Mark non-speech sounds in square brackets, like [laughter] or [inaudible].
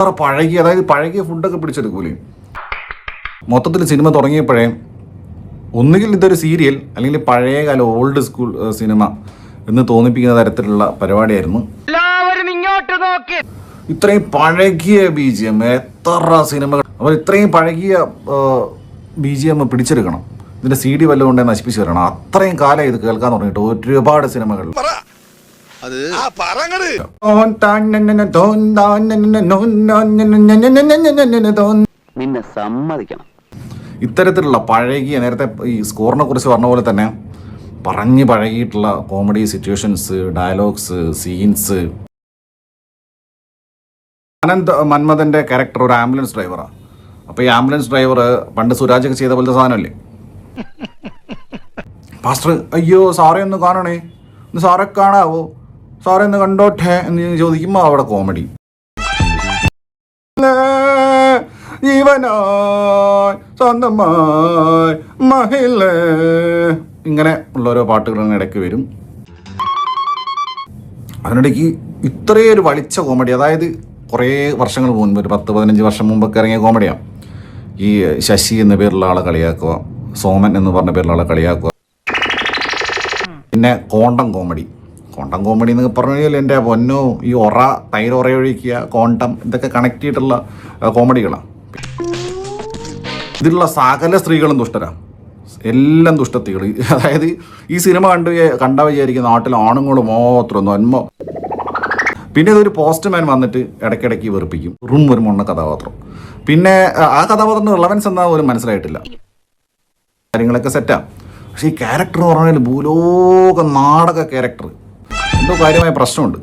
അത്ര പഴകി അതായത് പഴകിയ ഫുഡൊക്കെ പിടിച്ചെടുക്കൂലേ മൊത്തത്തിൽ സിനിമ തുടങ്ങിയപ്പോഴേ ഒന്നുകിൽ ഇതൊരു സീരിയൽ അല്ലെങ്കിൽ പഴയകാല ഓൾഡ് സ്കൂൾ സിനിമ എന്ന് തോന്നിപ്പിക്കുന്ന തരത്തിലുള്ള പരിപാടിയായിരുന്നു. എല്ലാവരും ഇങ്ങോട്ട് നോക്കി. ഇത്രയും പഴകിയ ബി ജി എം എത്ര സിനിമകൾ. അവർ ഇത്രയും പഴകിയ ബി ജി എം പിടിച്ചെടുക്കണം. ഇതിന്റെ സി ഡി വല്ലതുകൊണ്ടേ നശിപ്പിച്ചു നശിപ്പിച്ച് തരണം. അത്രയും കാലം ഇത് കേൾക്കാൻ തുടങ്ങിയിട്ട് ഒരുപാട് സിനിമകൾ. അത് നിന്നെ സമ്മതിക്കണം. ഇത്തരത്തിലുള്ള പഴകിയ നേരത്തെ ഈ സ്കോറിനെ കുറിച്ച് പറഞ്ഞ പോലെ തന്നെ പറഞ്ഞു പഴകിയിട്ടുള്ള comedy situations dialogues scenes Ananth മന്മഥന്റെ character ഒരു ആംബുലൻസ് ഡ്രൈവറാണ് അപ്പോൾ ഈ ആംബുലൻസ് ഡ്രൈവർ പണ്ട് സുരാജ് ഒക്കെ ചെയ്ത പോലത്തെ സാധനമല്ലേ? [laughs] പാസ്റ്റർ അയ്യോ സാറേ ഒന്ന് കാണണേ. ഒന്ന് സാറെ കാണാവോ? സാറേ ഒന്ന് കണ്ടോട്ടെ എന്ന് ചോദിക്കുമ്പോൾ അവിടെ കോമഡി. സ്വന്തമായി മഹിള. ഇങ്ങനെ ഉള്ള ഓരോ പാട്ടുകൾ ഇടയ്ക്ക് വരും. അതിനിടയ്ക്ക് ഇത്രയും ഒരു വളിച്ച കോമഡി അതായത് കുറേ വർഷങ്ങൾ മുൻപ് ഒരു പത്ത് പതിനഞ്ച് വർഷം മുമ്പൊക്കെ ഇറങ്ങിയ കോമഡിയാണ് ഈ ശശി എന്ന പേരുള്ള ആളെ കളിയാക്കുക സോമൻ എന്ന് പറഞ്ഞ പേരുള്ള ആളെ കളിയാക്കുക. പിന്നെ കോണ്ടം കോമഡി. കോണ്ടം കോമഡി എന്നൊക്കെ പറഞ്ഞു കഴിഞ്ഞാൽ എന്റെ പൊന്നോ ഈ ഒറ തൈരൊറ ഒഴിക്കുക കോണ്ടം ഇതൊക്കെ കണക്ട് ചെയ്തിട്ടുള്ള കോമഡികളാണ്. ഇതിലുള്ള സകല സ്ത്രീകളും ദുഷ്ടരാ എല്ലാം ദുഷ്ടത്തികൾ [laughs] അതായത് ഈ സിനിമ കണ്ട് കണ്ട വിചാരിക്കുന്ന നാട്ടിൽ ആണുങ്ങൾ മാത്രം നന്മ. പിന്നെ ഇതൊരു പോസ്റ്റ്മാൻ വന്നിട്ട് ഇടയ്ക്കിടയ്ക്ക് വെറുപ്പിക്കും. റൂം ഒരു മൊണ്ണ കഥാപാത്രം. പിന്നെ ആ- ആ കഥാപാത്രത്തിന് റിലവൻസ് എന്നാ പോലും മനസ്സിലായിട്ടില്ല. കാര്യങ്ങളൊക്കെ സെറ്റാ പക്ഷേ ഈ ക്യാരക്ടർ എന്ന് പറഞ്ഞാൽ ഭൂലോക നാടക ക്യാരക്ടർ എന്തോ കാര്യമായ പ്രശ്നമുണ്ട്.